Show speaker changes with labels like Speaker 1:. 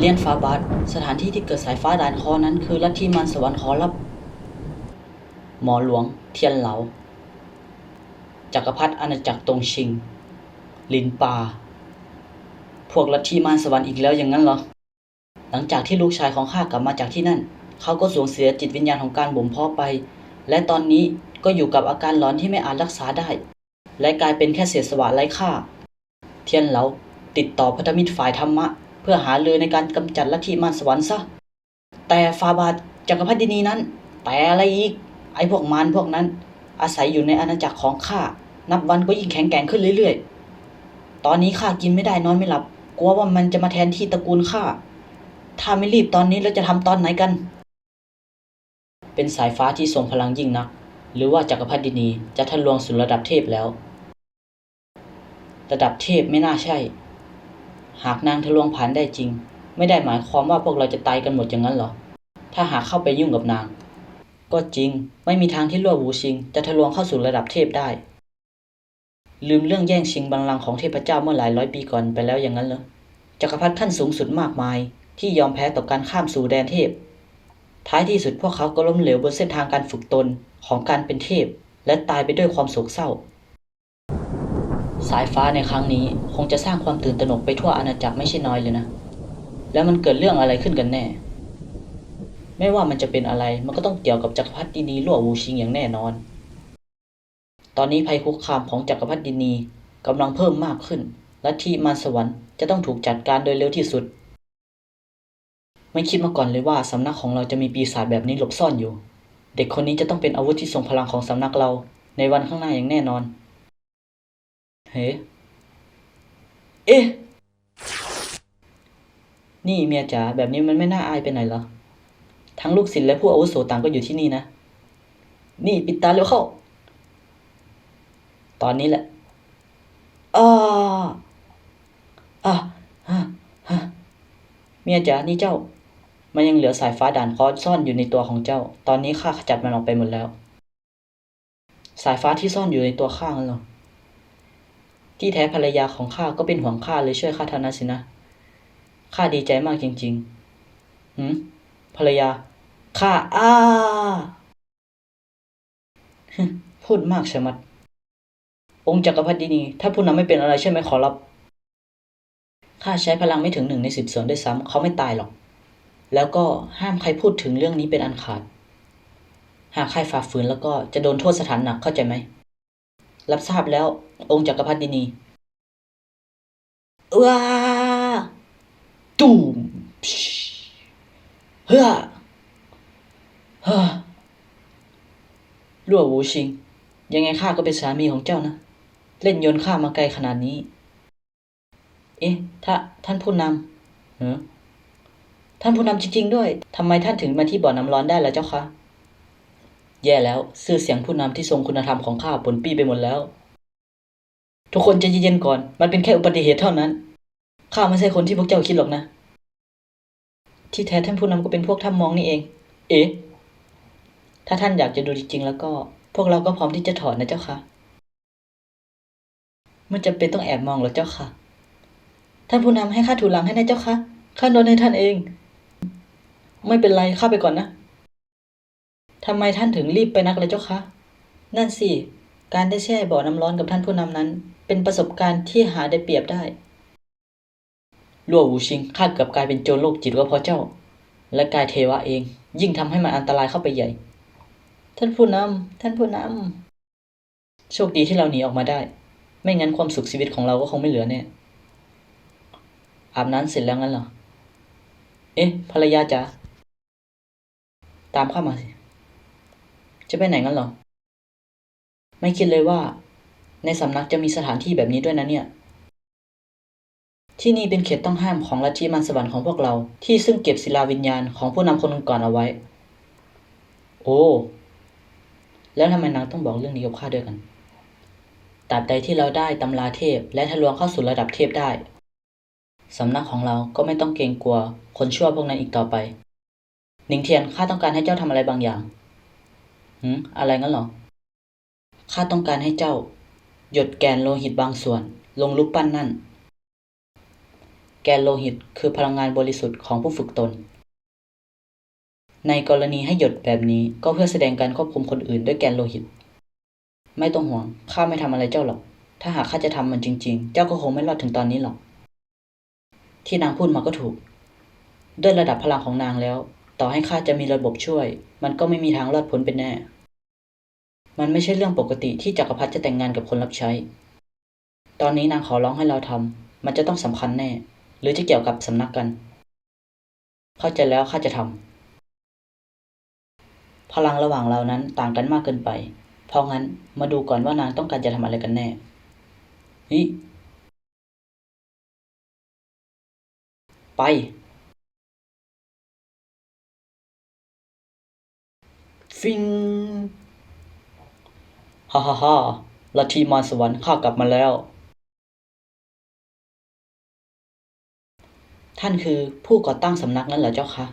Speaker 1: เลียนฟ้าบาทสถานที่ที่เกิดสายฟ้าด่านคอนั้นคือลัทธิมารสวรรค์ขอรับ หมอหลวง เทียนเหลา จักรพรรดิอาณาจักรตงชิง ลินปา พวกลัทธิมารสวรรค์อีกแล้วอย่างนั้นเหรอ หลังจากที่ลูกชายของข้ากลับมาจากที่นั่น เขาก็สูญเสียจิตวิญญาณของการบ่มเพาะไป และตอนนี้ก็อยู่กับอาการหลอนที่ไม่อาจรักษาได้ และกลายเป็นแค่เศษสวะไร้ค่า เทียนเหลาติดต่อพันธมิตรฝ่ายธรรมะ เพื่อหาเลยในการกำจัดลัทธิมารสวรรค์ซะ แต่ฟาบาทจักรพรรดินีนั้น แต่อะไรอีก ไอ้พวกมารพวกนั้น อาศัยอยู่ในอาณาจักรของข้า นับวันก็ยิ่งแข็งแกร่งขึ้นเรื่อยๆ ตอนนี้ข้ากินไม่ได้นอนไม่หลับ กลัวว่ามันจะมาแทนที่ตระกูลข้า ถ้าไม่รีบตอนนี้แล้วจะทำตอนไหนกัน เป็นสายฟ้าที่ทรงพลังยิ่งนัก หรือว่าจักรพรรดินีจะทะลวงสู่ระดับเทพแล้ว ระดับเทพไม่น่าใช่ หากนางทะลวงผ่านได้จริง ไม่ได้หมายความว่าพวกเราจะตายกันหมดอย่างนั้นหรอ ถ้าหากเข้าไปยุ่งกับนาง ก็จริง ไม่มีทางที่ลั่ววูชิง จะทะลวงเข้าสู่ระดับเทพได้ ลืมเรื่องแย่งชิงบัลลังก์ของเทพเจ้าเมื่อหลายร้อยปีก่อนไปแล้วอย่างนั้นเหรอ จักรพรรดิขั้นสูงสุดมากมาย ที่ยอมแพ้ต่อการข้ามสู่แดนเทพ ท้ายที่สุดพวกเขาก็ล้มเหลวบนเส้นทางการฝึกตนของการเป็นเทพ และตายไปด้วยความโศกเศร้า สายฟ้าในครั้งนี้คงจะสร้างความตื่นตระหนกไปทั่วอาณาจักรไม่ใช่น้อยเลยนะ แล้วมันเกิดเรื่องอะไรขึ้นกันแน่ ไม่ว่ามันจะเป็นอะไรมันก็ต้องเกี่ยวกับจักรพรรดินีลั่ววูชิงอย่างแน่นอน ตอนนี้ภัยคุกคามของจักรพรรดินีกำลังเพิ่มมากขึ้น และที่มารสวรรค์จะต้องถูกจัดการโดยเร็วที่สุด ไม่คิดมาก่อนเลยว่าสำนักของเราจะมีปีศาจแบบนี้หลบซ่อนอยู่ เด็กคนนี้จะต้องเป็นอาวุธที่ทรงพลังของสำนักเราในวันข้างหน้าอย่างแน่นอน เฮ้เอ๊ะ นี่เมียจ๋าแบบนี้มันไม่น่าอายไปไหนเหรอ ทั้งลูกศิษย์และผู้อาวุโสต่างก็อยู่ที่นี่นะ นี่ปิดตาเร็วเข้า ตอนนี้แหละอ้าอะฮะฮะเมียจ๋านี่เจ้า มันยังเหลือสายฟ้าด่านคอซ่อนอยู่ในตัวของเจ้า ตอนนี้ข้าขจัดมันออกไปหมดแล้ว สายฟ้าที่ซ่อนอยู่ในตัวข้างั้นหรอ ที่แท้ภรรยาของข้าก็เป็นห่วงข้าเลยช่วยข้าทานั้นสินะข้าดีใจมากจริงๆหืมภรรยาข้าอ้าพูดมากใช่มัด องค์จักรพรรดินีถ้าผู้นำไม่เป็นอะไรใช่ไหมขอรับข้าใช้พลังไม่ถึงหนึ่งในสิบส่วนด้วยซ้ำเขาไม่ตายหรอก แล้วก็ห้ามใครพูดถึงเรื่องนี้เป็นอันขาด หากใครฝ่าฝืนแล้วก็จะโดนโทษสถานหนักเข้าใจไหม รับทราบแล้ว องค์จักรพรรดินีว้าตูมเฮ้อเฮ้อรั่วหูชิง ยังไงข้าก็เป็นสามีของเจ้านะ เล่นโยนข้ามาไกลขนาดนี้ เอ๊ะถ้าท่านผู้นำเออท่านผู้นำจริงๆด้วยทำไมท่านถึงมาที่บ่อน้ำร้อนได้ล่ะเจ้าคะ แย่แล้วชื่อเสียงผู้นำที่ทรงคุณธรรมของข้าปนปี้ไปหมดแล้ว ทุกคนใจเย็นๆก่อน มันเป็นแค่อุบัติเหตุเท่านั้น ข้าไม่ใช่คนที่พวกเจ้าคิดหรอกนะ ที่แท้ท่านผู้นำก็เป็นพวกท่านมองนี่เอง เอ๊ะถ้าท่านอยากจะดูจริงๆแล้วก็ พวกเราก็พร้อมที่จะถอดนะเจ้าค่ะไม่จำเป็นต้องแอบมองหรอเจ้าค่ะ ท่านผู้นำให้ข้าถูหลังให้นะเจ้าค่ะ ข้าโดนให้ท่านเอง ไม่เป็นไรข้าไปก่อนนะ ทำไมท่านถึงรีบไปนักเลยเจ้าคะ นั่นสิ การได้แช่บ่อน้ำร้อนกับท่านผู้นำนั้น เป็นประสบการณ์ที่หาได้เปรียบได้ลั่ววูชิงข้าเกือบกลายเป็นโจรโรคจิตก็เพราะเจ้า และกายเทวะเอง ยิ่งทำให้มันอันตรายเข้าไปใหญ่ ท่านผู้นำท่านผู้นำโชคดีที่เราหนีออกมาได้ ไม่งั้นความสุขชีวิตของเราก็คงไม่เหลือแน่อาบน้ำเสร็จแล้วงั้นเหรอ เอ๊ะภรรยาจ๋าตามข้ามาสิ จะไปไหนงั้นหรอ ไม่คิดเลยว่า ในสำนักจะมีสถานที่แบบนี้ด้วยนะเนี่ย ที่นี่เป็นเขตต้องห้ามของลัทธิมันสวรรค์ของพวกเรา ที่ซึ่งเก็บศิลาวิญญาณของผู้นำคนก่อนเอาไว้ โอ้ แล้วทำไมนางต้องบอกเรื่องนี้กับข้าด้วยกันตราบใดที่เราได้ตำราเทพ และทะลวงเข้าสู่ระดับเทพได้ สำนักของเราก็ไม่ต้องเกรงกลัว คนชั่วพวกนั้นอีกต่อไป หนิงเทียนข้าต้องการให้เจ้าทำอะไรบางอย่าง หืมอะไรงั้นเหรอ ข้าต้องการให้เจ้า หยดแกนโลหิตบางส่วน ลงรูปปั้นนั่นแกกนโลหิตคือพลังงานบริสุทธิ์ของผู้ฝึกตน ในกรณีให้หยดแบบนี้ก็เพื่อแสดงการควบคุมคนอื่นด้วยแกนโลหิต ไม่ต้องห่วง ข้าไม่ทำอะไรเจ้าหรอก ถ้าหากข้าจะทำมันจริง ๆ เจ้าก็คงไม่รอดถึงตอนนี้หรอก ที่นางพูดมาก็ถูก ด้วยระดับพลังของนางแล้ว ต่อให้ข้าจะมีระบบช่วย มันก็ไม่มีทางรอดพ้นเป็นแน่ มันไม่ใช่เรื่องปกติที่จักรพรรดิจะแต่งงานกับคนรับใช้ ตอนนี้นางขอร้องให้เราทำมันจะต้องสำคัญแน่ หรือจะเกี่ยวกับสำนักกัน เข้าใจแล้วข้าจะทำพลังระหว่างเรานั้นต่างกันมากเกินไป เพราะงั้นมาดูก่อนว่านางต้องการจะทำอะไรกันแน่นี่ไป ฟิงฮ่าฮ่าฮ่าลัทธิมารสวรรค์ข้ากลับมาแล้ว ท่านคือผู้ก่อตั้งสำนักนั้นเหรอเจ้าคะ